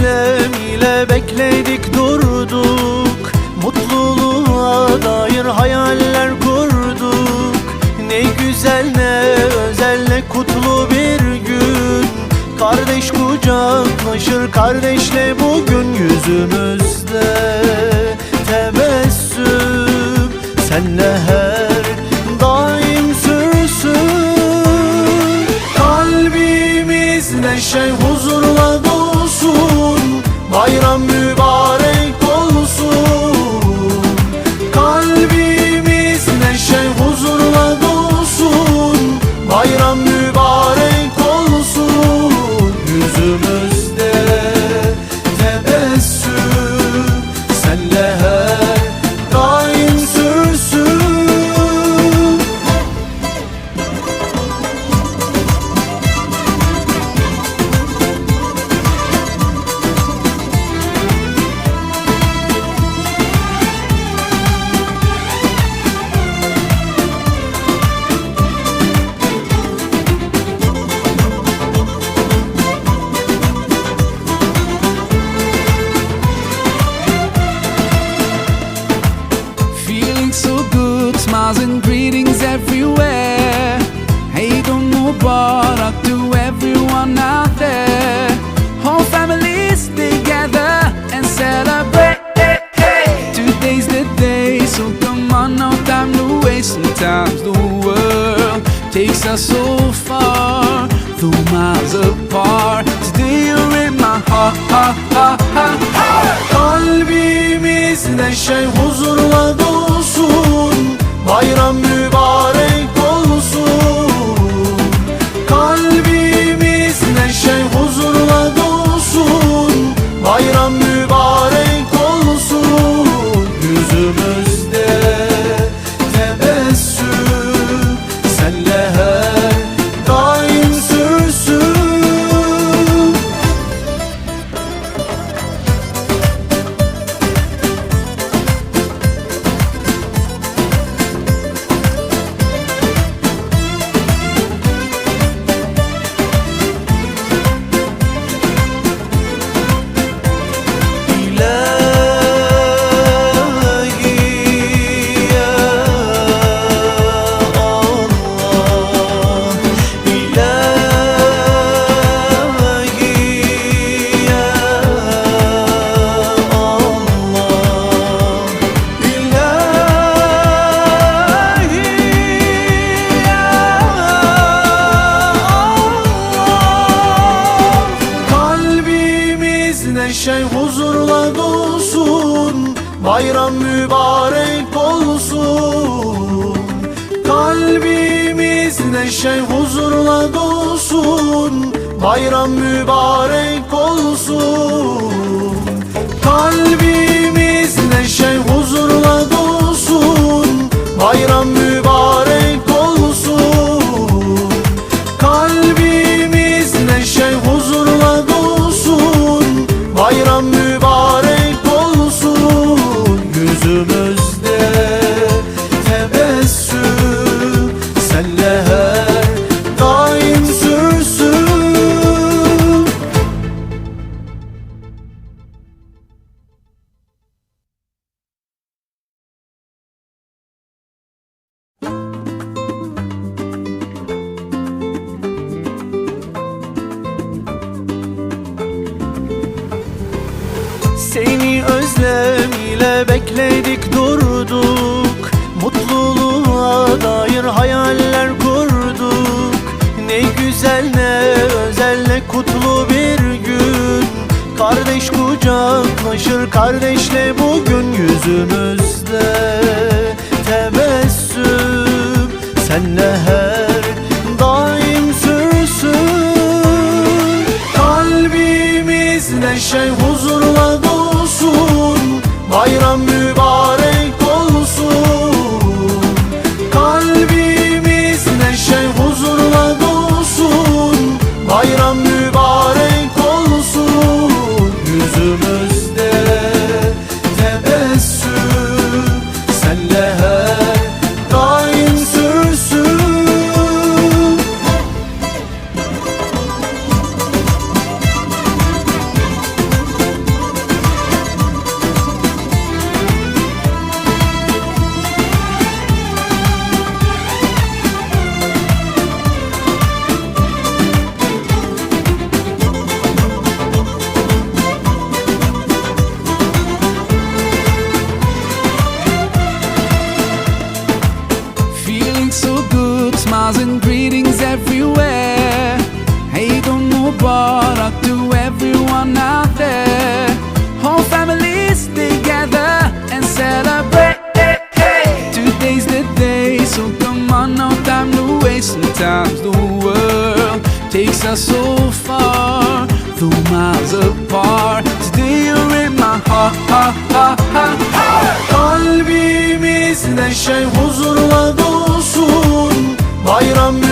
özlem ile bekledik durduk. Mutluluğa dair hayaller kurduk. Ne güzel ne özel ne kutlu bir gün. Kardeş kucaklaşır kardeşle bugün yüzümüzde Tebessüm. Senle olsun Bayram mübarek olsun. Kalbi Seni özlem ile bekledik durduk. Mutluluğa dair hayaller kurduk. Ne güzel ne özel ne kutlu bir gün. Kardeş kucaklaşır kardeşle bugün yüzümüzde. Tebessüm senle her daim sürsün. Kalbimiz neşe huzur and greetings everywhere. Eid Mubarak to everyone out there. Whole families together and celebrate. Today's the day, so come on, no time to waste. Sometimes the world takes us so far, though miles apart. Today you're in my heart, heart, heart, heart, heart. Kalbimiz neşe huzurla dolsun Bayram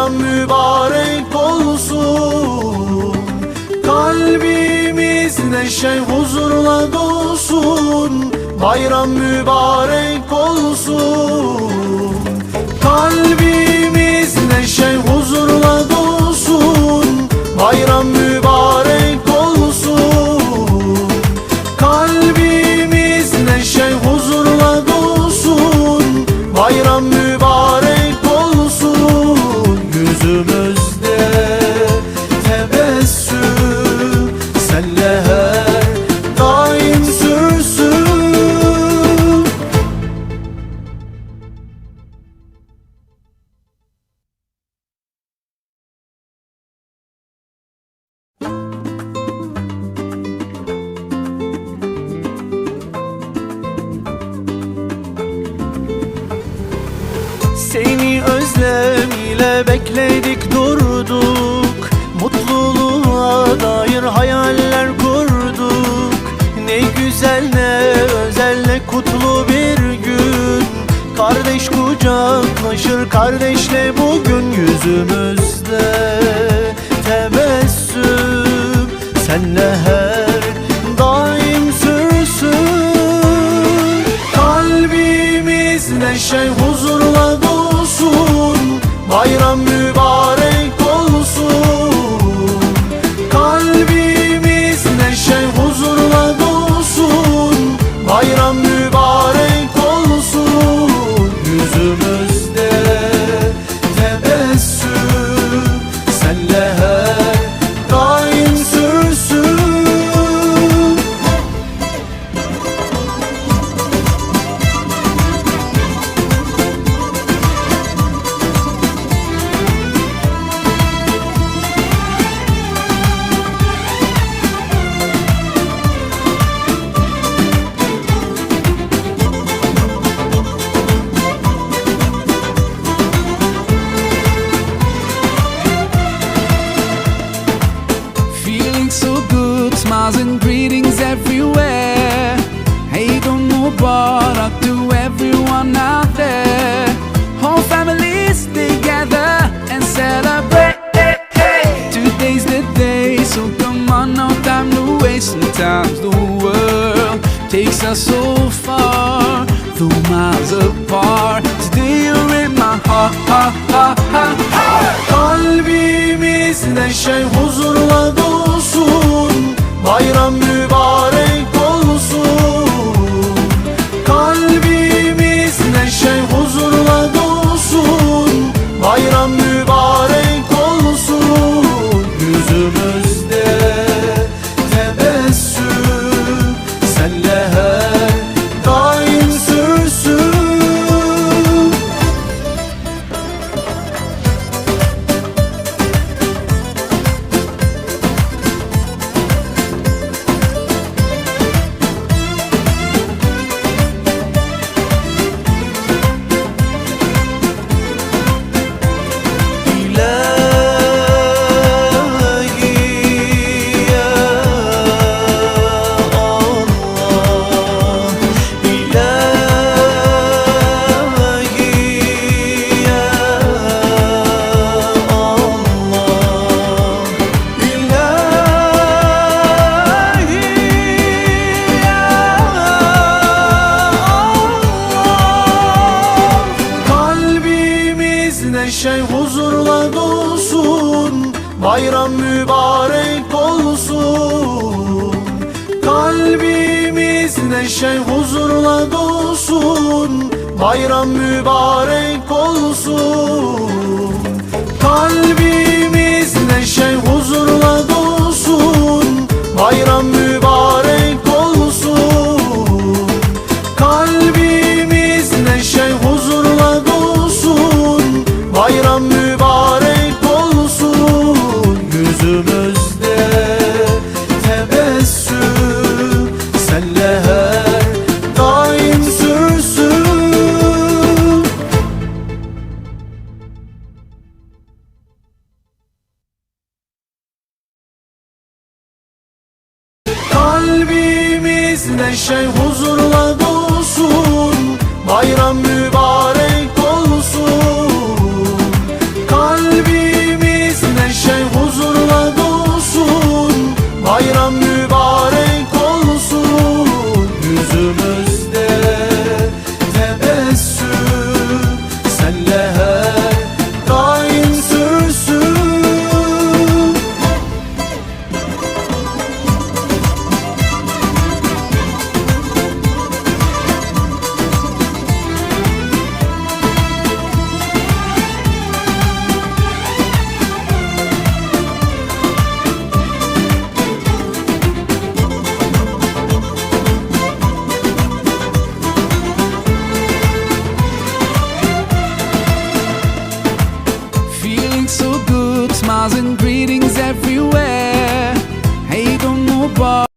Bayram mübarek olsun. Kalbimiz neşe huzurla dolsun. Bayram mübarek olsun özlem ile bekledik durduk. Mutluluğa dair hayaller kurduk. Ne güzel ne özel ne kutlu bir gün. Kardeş kucaklaşır kardeşle bugün yüzümüzde Tebessüm. Senle her daim sürsün. Kalbimiz neşe huzurla dolsun Bayram mübarek us so far, though miles apart. Today you're in my heart, heart, heart, heart, heart. Kalbimiz neşe huzurla dolsun Bayram mübarek mübarek olsun. Kalbimiz neşe huzurla dolsun. Bayram mübarek olsun. Kalbimiz neşe huzurla dolsun. Bayram mübarek olsun Neşe huzurla dolsun. Bayram mübarek smiles and greetings everywhere. Hey, don't Mubarak.